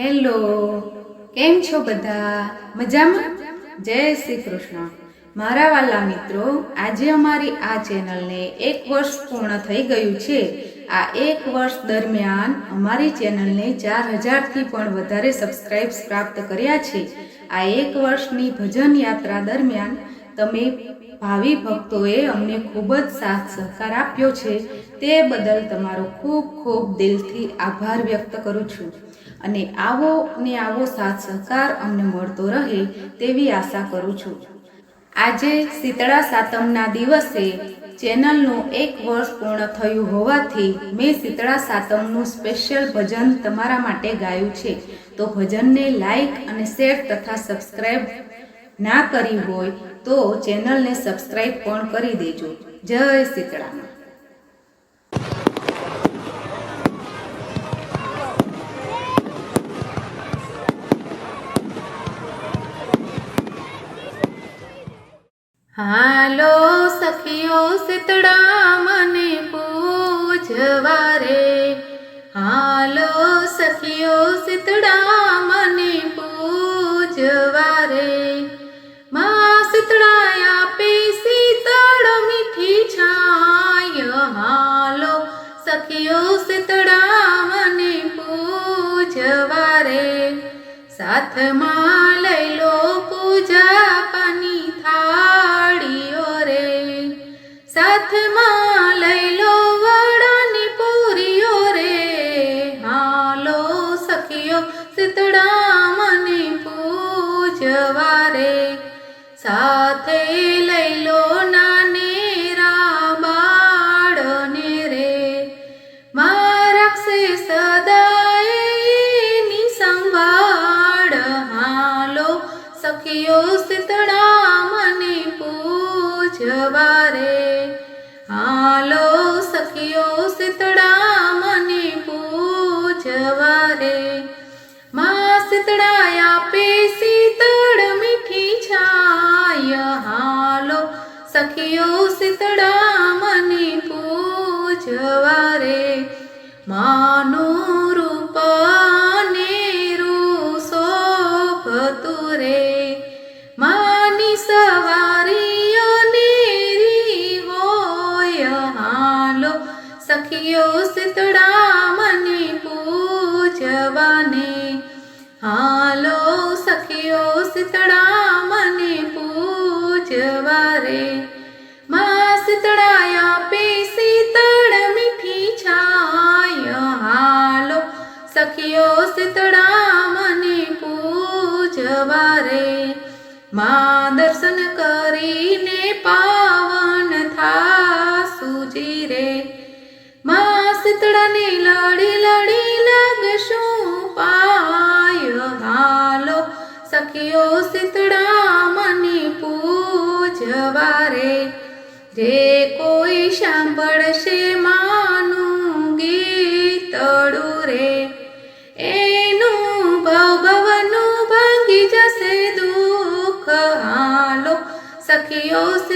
Hello, કેમ છો બધા? મજામાં? જય શ્રી કૃષ્ણ. મારા વાલા મિત્રો, આજે અમારી આ ચેનલને એક વર્ષ પૂર્ણ થઈ ગયું છે. આ એક વર્ષ દરમિયાન અમારી ચેનલને ચાર હજારથી પણ વધારે સબસ્ક્રાઇબ્સ પ્રાપ્ત કર્યા છે. આ એક વર્ષની ભજન યાત્રા દરમિયાન તમે ભાવિ ભક્તોએ અમને ખૂબ જ સાથ સહકાર આપ્યો છે. તે બદલ તમારો ખૂબ ખૂબ દિલથી આભાર વ્યક્ત કરું છું. અને આવો ને આવો સાથ સહકાર અમને મળતો રહે તેવી આશા કરું છું. આજે શીતળા સાતમના દિવસે ચેનલનું એક વર્ષ પૂર્ણ થયું હોવાથી મેં શીતળા સાતમનું સ્પેશિયલ ભજન તમારા માટે ગાયું છે. તો ભજનને લાઈક અને શેર તથા સબસ્ક્રાઈબ ના કરી હોય તો ચેનલને સબસ્ક્રાઈબ પણ કરી દેજો. જય શીતળામાં હાલો સખીઓ શીતળા મને પૂજવા હાલો સખીઓ શીતળા મને પૂજવા સાથમાં લઈ લો પૂજા પાની થાળીઓ રે. સાથમાં લઈ લો વડાની પૂરીઓ રે. હાલો સખીઓ સીતડા મને પૂજવા રે. સાથે લઈ લો નાનેરા બાળને રે. મારક્ષે સદાય સખીઓ સીતળા મને પૂજવા રે. હાલો સખીઓ સીતળા મને પૂજવા રે. મા સીતળા આપે સીતળ મીઠી છાય. હાલો સખીઓ સીતળા મને પૂજવા રે. માનું સવારીઓ નેરી હોય હાલો. સખીઓ શીતળા મને પૂજવાને. હાલો, સખીઓ શીતળા મને પૂજવા રે માં શીતળા આપે શીતળ મીઠી છાય. હાલો, સખીઓ શીતળા મને પૂજવા રે માં દર્શન કરીને પાવન થા સુજી રે માં શીતળાને લડી લડી લાગશું પાય હાલો. સખીઓ શીતળા મને પૂજવા રે જે કોઈ સાંભળશે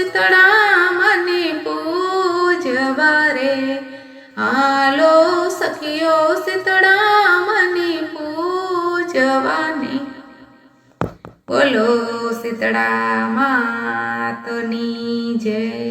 શીતળા મને પૂજવા રે હાલો સખીઓ શીતળા મને પૂજવાની બોલો શીતળા માતની જય.